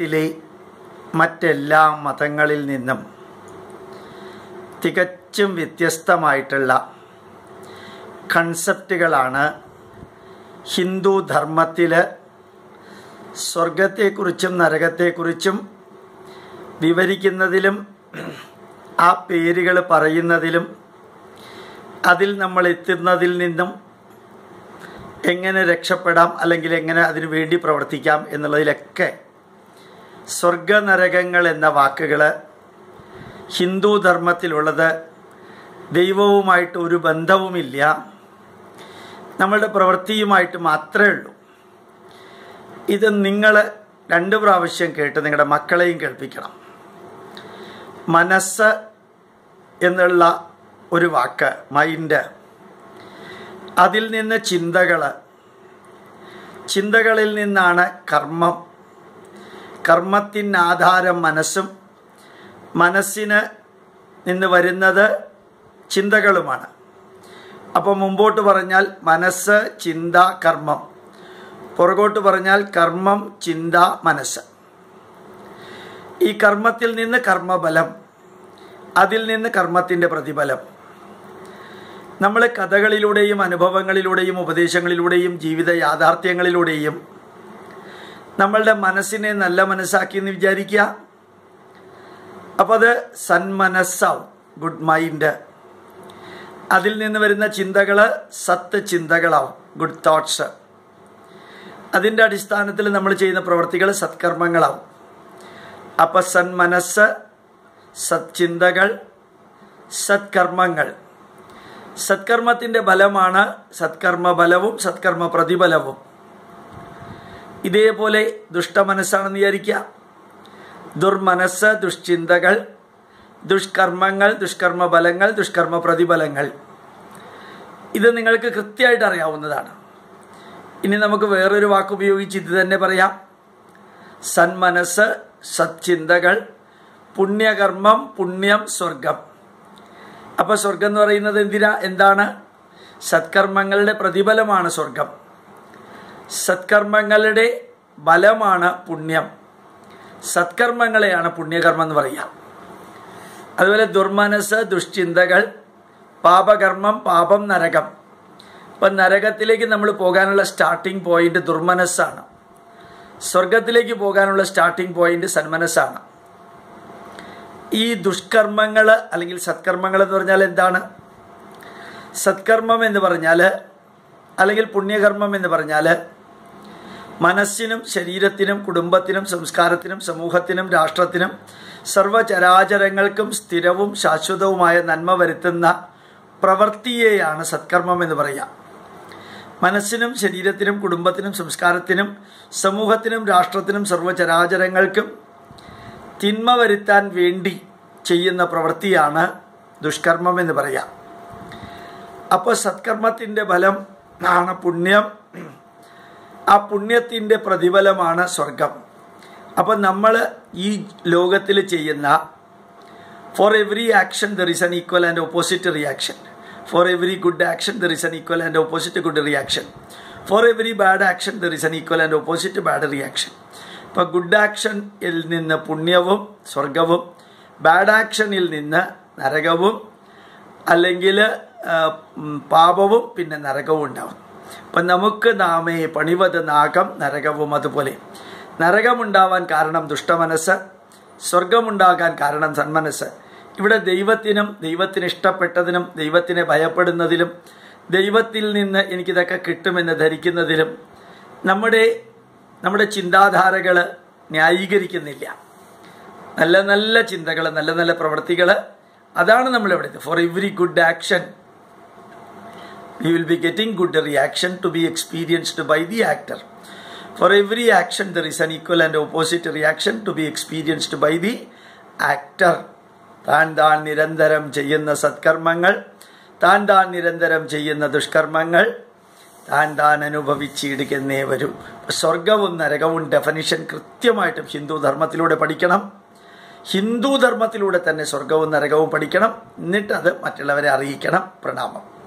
ലോകത്തിലെ മറ്റെല്ലാ മതങ്ങളിൽ നിന്നും തികച്ചും വ്യത്യസ്തമായിട്ടുള്ള കൺസെപ്റ്റുകളാണ് ഹിന്ദു ധർമ്മത്തിൽ സ്വർഗത്തെക്കുറിച്ചും നരകത്തെക്കുറിച്ചും വിവരിക്കുന്നതിലും ആ പേരുകൾ പറയുന്നതിലും അതിൽ നമ്മൾ എത്തുന്നതിൽ നിന്നും എങ്ങനെ രക്ഷപ്പെടാം അല്ലെങ്കിൽ എങ്ങനെ അതിനു വേണ്ടി പ്രവർത്തിക്കാം എന്നുള്ളതിലൊക്കെ സ്വർഗനരകങ്ങൾ എന്ന വാക്കുകൾ ഹിന്ദു ധർമ്മത്തിലുള്ളത് ദൈവവുമായിട്ട് ഒരു ബന്ധവുമില്ല. നമ്മളുടെ പ്രവൃത്തിയുമായിട്ട് മാത്രമേ ഉള്ളൂ. ഇത് നിങ്ങൾ രണ്ട് പ്രാവശ്യം കേട്ട് നിങ്ങളുടെ മക്കളെയും കേൾപ്പിക്കണം. മനസ്സ് എന്നുള്ള ഒരു വാക്ക് മൈൻഡ് അതിൽ നിന്ന് ചിന്തകൾ ചിന്തകളിൽ നിന്നാണ് കർമ്മം. കർമ്മത്തിന് ആധാരം മനസ്സും മനസ്സിന് നിന്ന് വരുന്നത് ചിന്തകളുമാണ്. അപ്പോൾ മുമ്പോട്ട് പറഞ്ഞാൽ മനസ്സ് ചിന്ത കർമ്മം. പുറകോട്ട് പറഞ്ഞാൽ കർമ്മം ചിന്ത മനസ്സ്. ഈ കർമ്മത്തിൽ നിന്ന് കർമ്മബലം അതിൽ നിന്ന് കർമ്മത്തിന്റെ പ്രതിഫലം. നമ്മൾ കഥകളിലൂടെയും അനുഭവങ്ങളിലൂടെയും ഉപദേശങ്ങളിലൂടെയും ജീവിത യാഥാർത്ഥ്യങ്ങളിലൂടെയും നമ്മളുടെ മനസ്സിനെ നല്ല മനസ്സാക്കി എന്ന് വിചാരിക്കുക. അപ്പോൾ അത് സന്മനസ്സാവും ഗുഡ് മൈൻഡ് അതിൽ നിന്ന് വരുന്ന ചിന്തകൾ സത്ത് ചിന്തകളാവും ഗുഡ് തോട്ട്സ് അതിന്റെ അടിസ്ഥാനത്തിൽ നമ്മൾ ചെയ്യുന്ന പ്രവൃത്തികൾ സത്കർമ്മങ്ങളാവും. അപ്പം സന്മനസ് സത്ചിന്തകൾ സത്കർമ്മങ്ങൾ. സത്കർമ്മത്തിന്റെ ഫലമാണ് സത്കർമ്മ ബലവും സത്കർമ്മ പ്രതിഫലവും ഇതേപോലെ ദുഷ്ടമനസ്സാണെന്ന് വിചാരിക്കുക. ദുർമനസ് ദുഷ്ചിന്തകൾ ദുഷ്കർമ്മങ്ങൾ ദുഷ്കർമ്മ ഫലങ്ങൾ ദുഷ്കർമ്മ പ്രതിഫലങ്ങൾ ഇത് നിങ്ങൾക്ക് കൃത്യമായിട്ട് അറിയാവുന്നതാണ്. ഇനി നമുക്ക് വേറൊരു വാക്ക് ഉപയോഗിച്ച് ഇത് തന്നെ പറയാം. സന്മനസ് സത്ചിന്തകൾ പുണ്യകർമ്മം പുണ്യം സ്വർഗം. അപ്പോൾ സ്വർഗം എന്ന് പറയുന്നത് എന്തിനാ? എന്താണ്? സത്കർമ്മങ്ങളുടെ പ്രതിഫലമാണ് സ്വർഗം. സത്കർമ്മങ്ങളുടെ ബലമാണ് പുണ്യം. സത്കർമ്മങ്ങളെയാണ് പുണ്യകർമ്മം എന്ന് പറയുക. അതുപോലെ ദുർമനസ് ദുഷ്ചിന്തകൾ പാപകർമ്മം പാപം നരകം. ഇപ്പം നരകത്തിലേക്ക് നമ്മൾ പോകാനുള്ള സ്റ്റാർട്ടിംഗ് പോയിന്റ് ദുർമനസ്സാണ്. സ്വർഗത്തിലേക്ക് പോകാനുള്ള സ്റ്റാർട്ടിംഗ് പോയിന്റ് സന്മനസ്സാണ്. ഈ ദുഷ്കർമ്മങ്ങൾ അല്ലെങ്കിൽ സത്കർമ്മങ്ങൾ എന്ന് പറഞ്ഞാൽ എന്താണ്? സത്കർമ്മം എന്ന് പറഞ്ഞാൽ അല്ലെങ്കിൽ പുണ്യകർമ്മം എന്ന് പറഞ്ഞാൽ മനസ്സിനും ശരീരത്തിനും കുടുംബത്തിനും സംസ്കാരത്തിനും സമൂഹത്തിനും രാഷ്ട്രത്തിനും സർവചരാചരങ്ങൾക്കും സ്ഥിരവും ശാശ്വതവുമായ നന്മ വരുത്തുന്ന പ്രവൃത്തിയെയാണ് സത്കർമ്മം എന്ന് പറയുക. മനസ്സിനും ശരീരത്തിനും കുടുംബത്തിനും സംസ്കാരത്തിനും സമൂഹത്തിനും രാഷ്ട്രത്തിനും സർവചരാചരങ്ങൾക്കും തിന്മ വരുത്താൻ വേണ്ടി ചെയ്യുന്ന പ്രവൃത്തിയാണ് ദുഷ്കർമ്മം എന്ന് പറയാം അപ്പോൾ സത്കർമ്മത്തിന്റെ ഫലം ആണ് പുണ്യം. ആ പുണ്യത്തിന്റെ പ്രതിഫലമാണ് സ്വർഗം. അപ്പം നമ്മൾ ഈ ലോകത്തിൽ ചെയ്യുന്ന for every action there is an equal and opposite reaction for every good action there is an equal and opposite good reaction for every bad action there is an equal and opposite bad reaction ഇപ്പോൾ good ആക്ഷനിൽ നിന്ന് പുണ്യവും സ്വർഗവും bad ആക്ഷനിൽ നിന്ന് നരകവും അല്ലെങ്കിൽ പാപവും പിന്നെ നരകവും ഉണ്ടാവും. അപ്പം നമുക്ക് നാമേ പണിവത് നാഗം നരകവും അതുപോലെ. നരകമുണ്ടാവാൻ കാരണം ദുഷ്ടമനസ്സ് സ്വർഗമുണ്ടാകാൻ കാരണം സന്മനസ്സ്. ഇവിടെ ദൈവത്തിനും ദൈവത്തിന് ഇഷ്ടപ്പെട്ടതിനും ദൈവത്തിനെ ഭയപ്പെടുന്നതിലും ദൈവത്തിൽ നിന്ന് എനിക്കിതൊക്കെ കിട്ടുമെന്ന് ധരിക്കുന്നതിലും നമ്മുടെ നമ്മുടെ ചിന്താധാരകൾ ന്യായീകരിക്കുന്നില്ല. നല്ല നല്ല ചിന്തകൾ നല്ല നല്ല പ്രവൃത്തികൾ അതാണ് നമ്മളിവിടുത്തെ for every good action we will be getting good reaction to be experienced by the actor. For every action, there is an equal and opposite reaction to be experienced by the actor. താൻ താൻ നിരന്തരം ചെയ്യുന്ന സത്കർമ്മങ്ങൾ താൻ താൻ നിരന്തരം ചെയ്യുന്ന ദുഷ്കർമ്മങ്ങൾ താൻ താൻ അനുഭവിച്ചിടുന്നേ വരും. സ്വർഗവും നരകവും ഡെഫനിഷൻ കൃത്യമായിട്ടും ഹിന്ദു ധർമ്മത്തിലൂടെ പഠിക്കണം. ഹിന്ദു ധർമ്മത്തിലൂടെ തന്നെ സ്വർഗവും നരകവും പഠിക്കണം. എന്നിട്ടത് മറ്റുള്ളവരെ അറിയിക്കണം. പ്രണാമം.